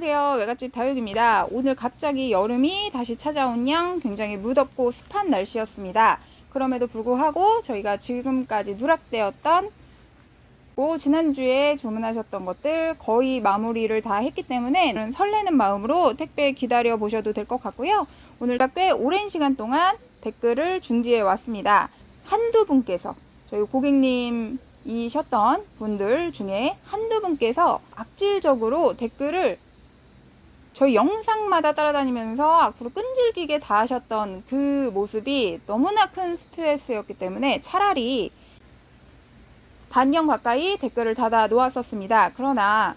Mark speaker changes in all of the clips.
Speaker 1: 안녕하세요. 외갓집 다육입니다. 오늘 갑자기 여름이 다시 찾아온 양 굉장히 무덥고 습한 날씨였습니다. 그럼에도 불구하고 저희가 지금까지 누락되었던 고 지난주에 주문하셨던 것들 거의 마무리를 다 했기 때문에 설레는 마음으로 택배 기다려 보셔도 될 것 같고요. 오늘 꽤 오랜 시간 동안 댓글을 중지해 왔습니다. 한두 분께서 저희 고객님 이셨던 분들 중에 한두 분께서 악질적으로 댓글을 저희 영상마다 따라다니면서 앞으로 끈질기게 다 하셨던 그 모습이 너무나 큰 스트레스였기 때문에 차라리 반년 가까이 댓글을 닫아 놓았었습니다. 그러나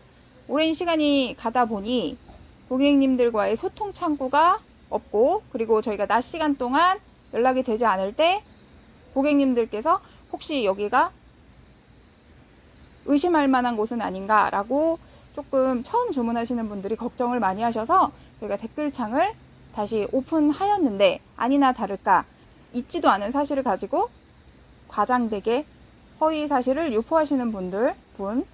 Speaker 1: 오랜 시간이 가다 보니 고객님들과의 소통 창구가 없고 그리고 저희가 낮 시간 동안 연락이 되지 않을 때 고객님들께서 혹시 여기가 의심할 만한 곳은 아닌가라고 조금 처음 주문하시는 분들이 걱정을 많이 하셔서 저희가 댓글창을 다시 오픈하였는데 아니나 다를까 있지도 않은 사실을 가지고 과장되게 허위 사실을 유포하시는 분들 분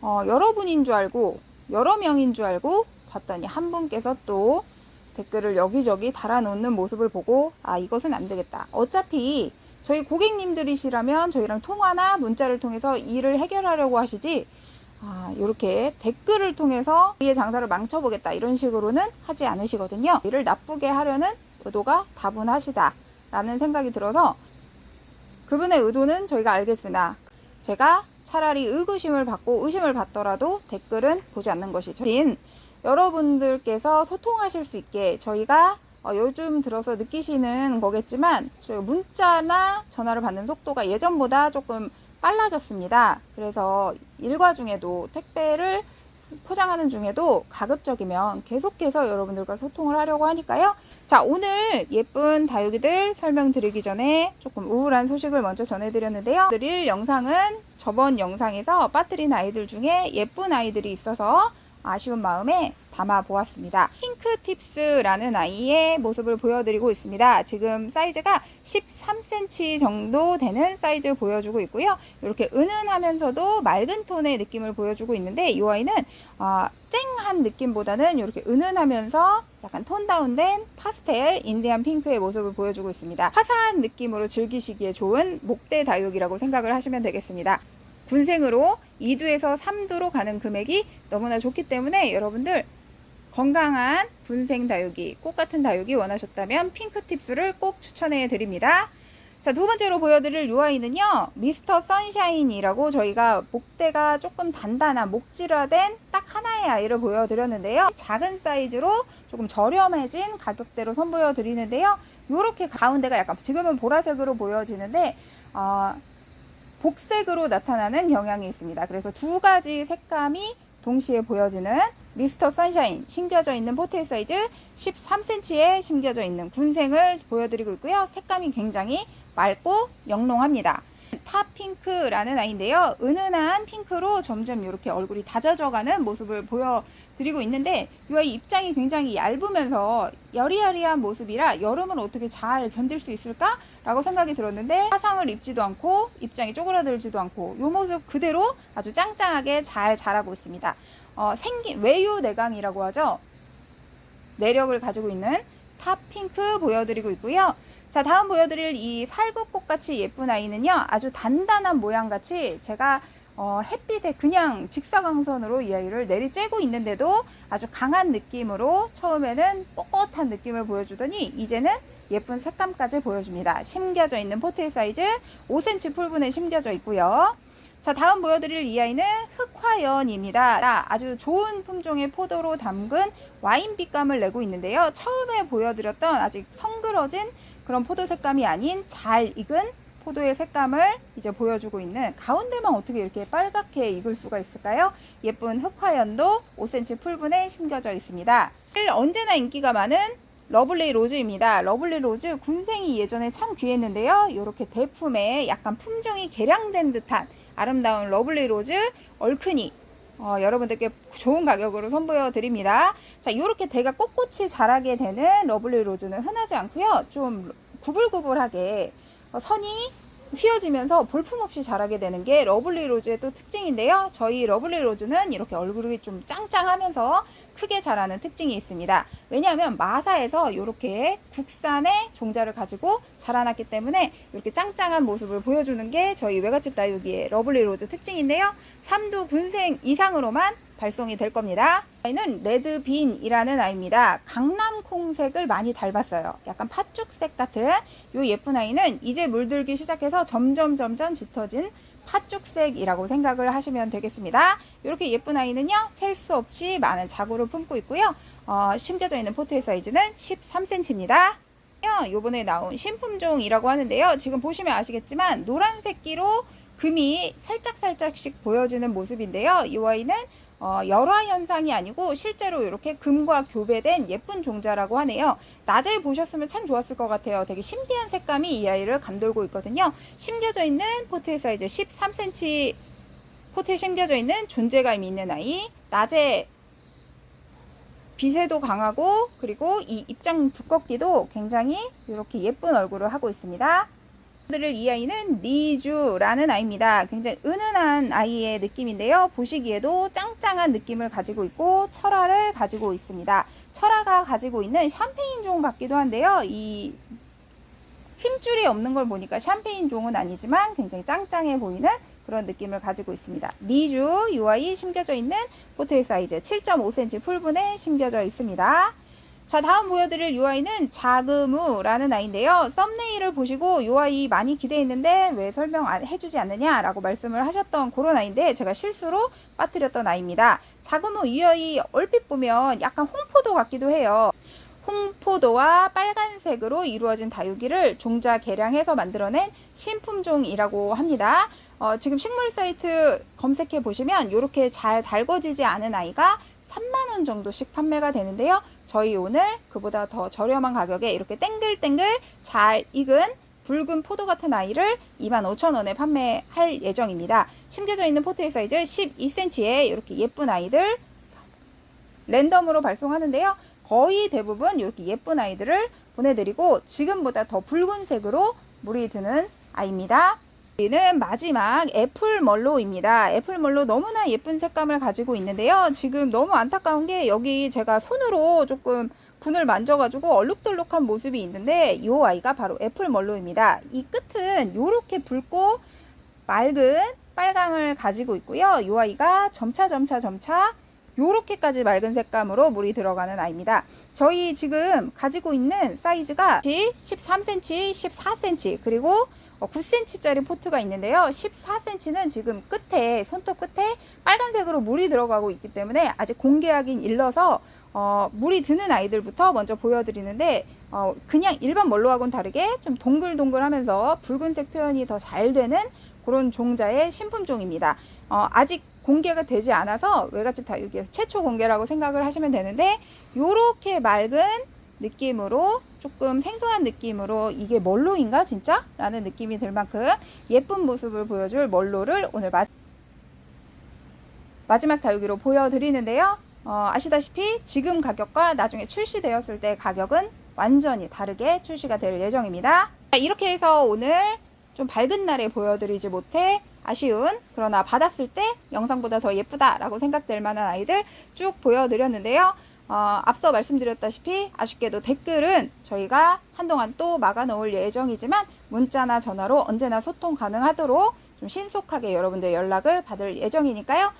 Speaker 1: 어, 여러분인 줄 알고 여러 명인 줄 알고 봤더니 한 분께서 또 댓글을 여기저기 달아놓는 모습을 보고 아 이것은 안 되겠다. 어차피 저희 고객님들이시라면 저희랑 통화나 문자를 통해서 일을 해결하려고 하시지 아, 이렇게 댓글을 통해서 이의 장사를 망쳐보겠다 이런 식으로는 하지 않으시거든요. 이를 나쁘게 하려는 의도가 다분하시다 라는 생각이 들어서 그분의 의도는 저희가 알겠으나 제가 차라리 의구심을 받고 의심을 받더라도 댓글은 보지 않는 것이 저인 여러분들께서 소통하실 수 있게 저희가 어, 요즘 들어서 느끼시는 거겠지만 문자나 전화를 받는 속도가 예전보다 조금 빨라졌습니다. 그래서 일과 중에도 택배를 포장하는 중에도 가급적이면 계속해서 여러분들과 소통을 하려고 하니까요. 자, 오늘 예쁜 다육이들 설명드리기 전에 조금 우울한 소식을 먼저 전해드렸는데요. 드릴 영상은 저번 영상에서 빠뜨린 아이들 중에 예쁜 아이들이 있어서 아쉬운 마음에 담아 보았습니다. 핑크 팁스라는 아이의 모습을 보여드리고 있습니다. 지금 사이즈가 13cm 정도 되는 사이즈를 보여주고 있고요. 이렇게 은은하면서도 맑은 톤의 느낌을 보여주고 있는데 이 아이는 어, 쨍한 느낌보다는 이렇게 은은하면서 약간 톤 다운된 파스텔 인디안 핑크의 모습을 보여주고 있습니다. 화사한 느낌으로 즐기시기에 좋은 목대 다육이라고 생각을 하시면 되겠습니다. 군생으로 2두에서 3두로 가는 금액이 너무나 좋기 때문에 여러분들 건강한 군생 다육이, 꽃 같은 다육이 원하셨다면 핑크 팁스를 꼭 추천해 드립니다. 자, 두 번째로 보여드릴 이 아이는요, 미스터 선샤인이라고 저희가 목대가 조금 단단한 목질화된 딱 하나의 아이를 보여드렸는데요. 작은 사이즈로 조금 저렴해진 가격대로 선보여 드리는데요. 이렇게 가운데가 약간 지금은 보라색으로 보여지는데, 어, 복색으로 나타나는 경향이 있습니다. 그래서 두 가지 색감이 동시에 보여지는 미스터 선샤인 심겨져 있는 포테이 사이즈 13cm에 심겨져 있는 군생을 보여드리고 있고요. 색감이 굉장히 맑고 영롱합니다. 탑핑크라는 아이인데요. 은은한 핑크로 점점 이렇게 얼굴이 다져져가는 모습을 보여드리고 있는데 이 아이 입장이 굉장히 얇으면서 여리여리한 모습이라 여름을 어떻게 잘 견딜 수 있을까? 라고 생각이 들었는데 화상을 입지도 않고 입장이 쪼그라들지도 않고 이 모습 그대로 아주 짱짱하게 잘 자라고 있습니다. 어, 생긴 외유 내강이라고 하죠. 내력을 가지고 있는 탑핑크 보여드리고 있고요. 자 다음 보여드릴 이 살구꽃 같이 예쁜 아이는요 아주 단단한 모양 같이 제가 어, 햇빛에 그냥 직사광선으로 이 아이를 내리쬐고 있는데도 아주 강한 느낌으로 처음에는 꼿꼿한 느낌을 보여주더니 이제는 예쁜 색감까지 보여줍니다. 심겨져 있는 포테이 사이즈 5cm 풀분에 심겨져 있고요. 자 다음 보여드릴 이 아이는 흑화연입니다. 아주 좋은 품종의 포도로 담근 와인 빛감을 내고 있는데요. 처음에 보여드렸던 아직 성그러진 그런 포도 색감이 아닌 잘 익은 포도의 색감을 이제 보여주고 있는 가운데만 어떻게 이렇게 빨갛게 익을 수가 있을까요? 예쁜 흑화연도 5cm 풀분에 심겨져 있습니다. 언제나 인기가 많은 러블리 로즈입니다. 러블리 로즈 군생이 예전에 참 귀했는데요. 이렇게 대품에 약간 품종이 개량된 듯한 아름다운 러블리 로즈 얼큰이 어, 여러분들께 좋은 가격으로 선보여 드립니다. 자, 이렇게 대가 꼿꼿이 자라게 되는 러블리 로즈는 흔하지 않고요. 좀 구불구불하게 어, 선이 휘어지면서 볼품없이 자라게 되는 게 러블리 로즈의 또 특징인데요. 저희 러블리 로즈는 이렇게 얼굴이 좀 짱짱하면서 크게 자라는 특징이 있습니다. 왜냐하면 마사에서 이렇게 국산의 종자를 가지고 자라났기 때문에 이렇게 짱짱한 모습을 보여주는 게 저희 외갓집 다육이의 러블리 로즈 특징인데요. 삼두 군생 이상으로만 발송이 될 겁니다. 아이는 레드빈이라는 아이입니다. 강남콩색을 많이 닮았어요. 약간 팥죽색 같은 이 예쁜 아이는 이제 물들기 시작해서 점점 점점 짙어진 팥죽색이라고 생각을 하시면 되겠습니다. 이렇게 예쁜 아이는요, 셀 수 없이 많은 자구를 품고 있고요. 어, 심겨져 있는 포트의 사이즈는 13cm입니다. 요번에 나온 신품종이라고 하는데요. 지금 보시면 아시겠지만 노란색기로 금이 살짝살짝씩 보여지는 모습인데요. 이 아이는 어, 열화 현상이 아니고 실제로 이렇게 금과 교배된 예쁜 종자라고 하네요. 낮에 보셨으면 참 좋았을 것 같아요. 되게 신비한 색감이 이 아이를 감돌고 있거든요. 심겨져 있는 포트의 사이즈 13cm 포트에 심겨져 있는 존재감이 있는 아이. 낮에 빛에도 강하고 그리고 이 입장 두껍기도 굉장히 이렇게 예쁜 얼굴을 하고 있습니다. 들을 이 아이는 리주라는 아이입니다. 굉장히 은은한 아이의 느낌인데요. 보시기에도 짱짱한 느낌을 가지고 있고 철화를 가지고 있습니다. 철화가 가지고 있는 샴페인 종 같기도 한데요. 이 힘줄이 없는 걸 보니까 샴페인 종은 아니지만 굉장히 짱짱해 보이는 그런 느낌을 가지고 있습니다. 니주 UI 심겨져 있는 포트의 사이즈 7.5cm 풀분에 심겨져 있습니다. 자 다음 보여드릴 UI는 자그무라는 아이인데요. 썸네일을 보시고 UI 많이 기대했는데 왜 설명 안 해주지 않느냐 라고 말씀을 하셨던 그런 아이인데 제가 실수로 빠뜨렸던 아이입니다. 자그무 이 아이 얼핏 보면 약간 홍포도 같기도 해요. 홍포도와 빨간색으로 이루어진 다육이를 종자 개량해서 만들어낸 신품종이라고 합니다. 어, 지금 식물 사이트 검색해 보시면 이렇게 잘 달궈지지 않은 아이가 3만원 정도씩 판매가 되는데요. 저희 오늘 그보다 더 저렴한 가격에 이렇게 땡글땡글 잘 익은 붉은 포도 같은 아이를 25,000원에 판매할 예정입니다. 심겨져 있는 포트의 사이즈 12cm의 이렇게 예쁜 아이들 랜덤으로 발송하는데요. 거의 대부분 이렇게 예쁜 아이들을 보내드리고 지금보다 더 붉은색으로 물이 드는 아이입니다. 는 마지막 애플 멀로입니다. 애플 멀로 너무나 예쁜 색감을 가지고 있는데요. 지금 너무 안타까운 게 여기 제가 손으로 조금 분을 만져가지고 얼룩덜룩한 모습이 있는데 이 아이가 바로 애플 멀로입니다. 이 끝은 이렇게 붉고 맑은 빨강을 가지고 있고요. 이 아이가 점차 점차 점차 요렇게까지 맑은 색감으로 물이 들어가는 아이입니다. 저희 지금 가지고 있는 사이즈가 13cm, 14cm 그리고 9cm짜리 어, 포트가 있는데요. 14cm는 지금 끝에 손톱 끝에 빨간색으로 물이 들어가고 있기 때문에 아직 공개하긴 일러서 어, 물이 드는 아이들부터 먼저 보여드리는데 어, 그냥 일반 멀로하고는 다르게 좀 동글동글하면서 붉은색 표현이 더 잘 되는 그런 종자의 신품종입니다. 어, 아직 공개가 되지 않아서 외갓집 다육이에서 최초 공개라고 생각을 하시면 되는데 이렇게 맑은 느낌으로 조금 생소한 느낌으로 이게 멀로인가 진짜? 라는 느낌이 들 만큼 예쁜 모습을 보여줄 멀로를 오늘 마, 마지막 다육이로 보여드리는데요. 어, 아시다시피 지금 가격과 나중에 출시되었을 때 가격은 완전히 다르게 출시가 될 예정입니다. 이렇게 해서 오늘 좀 밝은 날에 보여드리지 못해 아쉬운 그러나 받았을 때 영상보다 더 예쁘다라고 생각될 만한 아이들 쭉 보여드렸는데요. 어, 앞서 말씀드렸다시피 아쉽게도 댓글은 저희가 한동안 또 막아 놓을 예정이지만 문자나 전화로 언제나 소통 가능하도록 좀 신속하게 여러분들 연락을 받을 예정이니까요.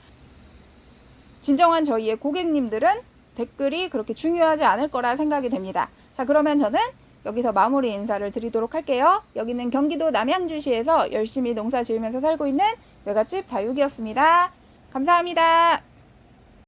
Speaker 1: 진정한 저희의 고객님들은 댓글이 그렇게 중요하지 않을 거라 생각이 됩니다. 자, 그러면 저는 여기서 마무리 인사를 드리도록 할게요. 여기는 경기도 남양주시에서 열심히 농사 지으면서 살고 있는 외갓집 다육이었습니다. 감사합니다.